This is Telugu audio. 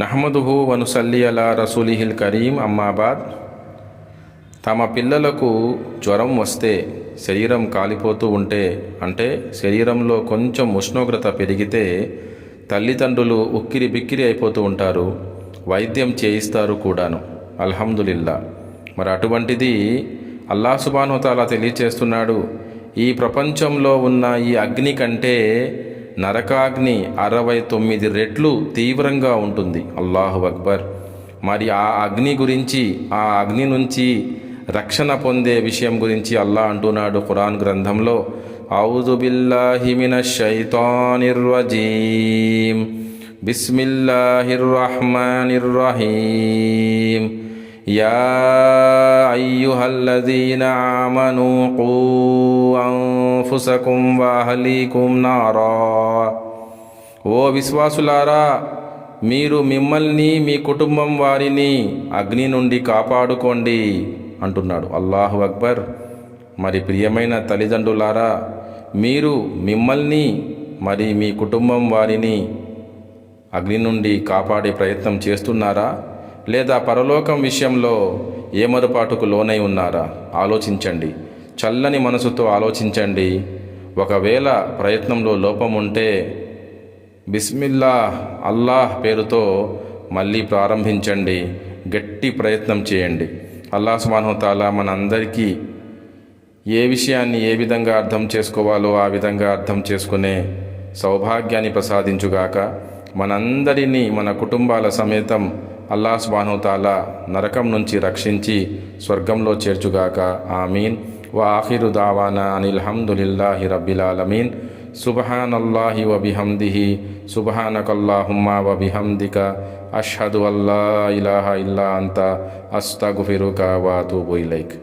నహమదుహు వనుసల్లి అలా రసూలిహిల్ కరీం అమ్మాబాద్. తమ పిల్లలకు జ్వరం వస్తే శరీరం కాలిపోతూ ఉంటే అంటే శరీరంలో కొంచెం ఉష్ణోగ్రత పెరిగితే తల్లిదండ్రులు ఉక్కిరి బిక్కిరి అయిపోతూ ఉంటారు. వైద్యం చేయిస్తారు కూడాను. అల్హమ్దులిల్లా. మరి అటువంటిది అల్లా సుబానుతాలా తెలియచేస్తున్నాడు. ఈ ప్రపంచంలో ఉన్న ఈ అగ్ని కంటే నరకాగ్ని అరవై తొమ్మిది రెట్లు తీవ్రంగా ఉంటుంది. అల్లాహు అక్బర్. మరి ఆ అగ్ని గురించి ఆ అగ్ని నుంచి రక్షణ పొందే విషయం గురించి అల్లా అంటున్నాడు ఖురాన్ గ్రంథంలో. ఔజు బిల్లాహి మినష్ يا أيها الذين آمنوا قوا యా وأهليكم نارا. నారా ఓ విశ్వాసులారా మీరు మిమ్మల్ని మీ కుటుంబం వారిని అగ్ని నుండి కాపాడుకోండి అంటున్నాడు. అల్లాహు అక్బర్. మరి ప్రియమైన తల్లిదండ్రులారా మీరు మిమ్మల్ని మరి మీ కుటుంబం వారిని అగ్ని నుండి కాపాడే ప్రయత్నం చేస్తున్నారా? లేదా పరలోకం విషయంలో ఏమరుపాటుకు లోనై ఉన్నారా? ఆలోచించండి. చల్లని మనసుతో ఆలోచించండి. ఒకవేళ ప్రయత్నంలో లోపం ఉంటే బిస్మిల్లా అల్లాహ్ పేరుతో మళ్ళీ ప్రారంభించండి. గట్టి ప్రయత్నం చేయండి. అల్లాహ్ సుబానుతాలా మనందరికీ ఏ విషయాన్ని ఏ విధంగా అర్థం చేసుకోవాలో ఆ విధంగా అర్థం చేసుకునే సౌభాగ్యాన్ని ప్రసాదించుగాక మనందరినీ మన కుటుంబాల సమేతం అల్లా సుబానుతాలా నరకం నుంచి రక్షించి స్వర్గంలో చేర్చుగాక ఆమీన్ వా ఆఖిరు దావానా అనిల్ హమ్దులిల్లాహి రబ్బిల్ ఆలమీన్ సుబహానల్లాహి వబిహమ్దిహి సుబహానకల్లాహుమ్మా వబిహమ్దిక అష్హదు అల్లా ఇలాహ ఇల్లా అంత అస్తగుఫిరుక వాతూబు ఇలైక్